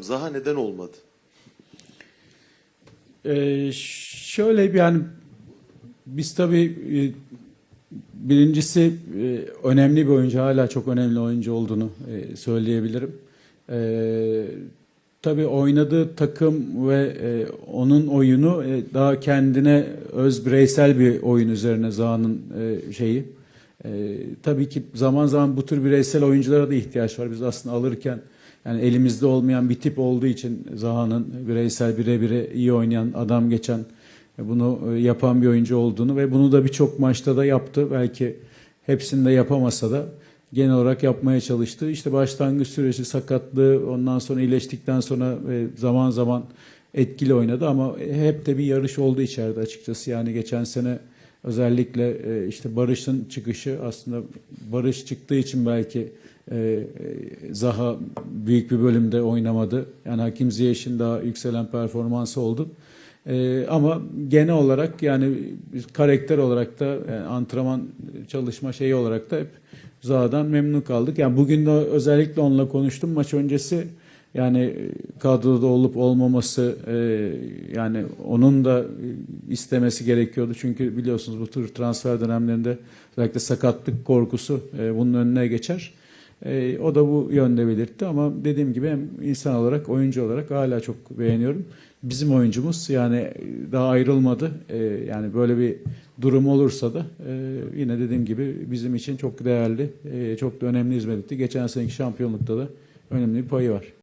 Zaha neden olmadı? Ee, şöyle bir yani biz tabii e, birincisi e, önemli bir oyuncu hala çok önemli oyuncu olduğunu e, söyleyebilirim. E, tabii oynadığı takım ve e, onun oyunu daha kendine öz bireysel bir oyun üzerine Zaha'nın şeyi. E, tabii ki zaman zaman bu tür bireysel oyunculara da ihtiyaç var. Biz aslında alırken yani elimizde olmayan bir tip olduğu için Zaha'nın bireysel birebire iyi oynayan adam geçen e, bunu e, yapan bir oyuncu olduğunu ve bunu da birçok maçta da yaptı. Belki hepsinde yapamasa da genel olarak yapmaya çalıştı. İşte başlangıç süreci sakatlığı ondan sonra iyileştikten sonra e, zaman zaman etkili oynadı ama hep de bir yarış oldu içeride açıkçası. Yani geçen sene özellikle işte Barış'ın çıkışı aslında Barış çıktığı için belki e, e, Zaha büyük bir bölümde oynamadı. Yani Hakim Ziyech'in daha yükselen performansı oldu. E, ama genel olarak yani karakter olarak da yani antrenman çalışma şeyi olarak da hep Zaha'dan memnun kaldık. Yani bugün de özellikle onunla konuştum maç öncesi. Yani kadroda olup olmaması e, yani onun da istemesi gerekiyordu. Çünkü biliyorsunuz bu tür transfer dönemlerinde özellikle sakatlık korkusu e, bunun önüne geçer. E, o da bu yönde belirtti ama dediğim gibi hem insan olarak oyuncu olarak hala çok beğeniyorum. Bizim oyuncumuz yani daha ayrılmadı. E, yani böyle bir durum olursa da e, yine dediğim gibi bizim için çok değerli, e, çok da önemli hizmet etti. Geçen seneki şampiyonlukta da önemli bir payı var.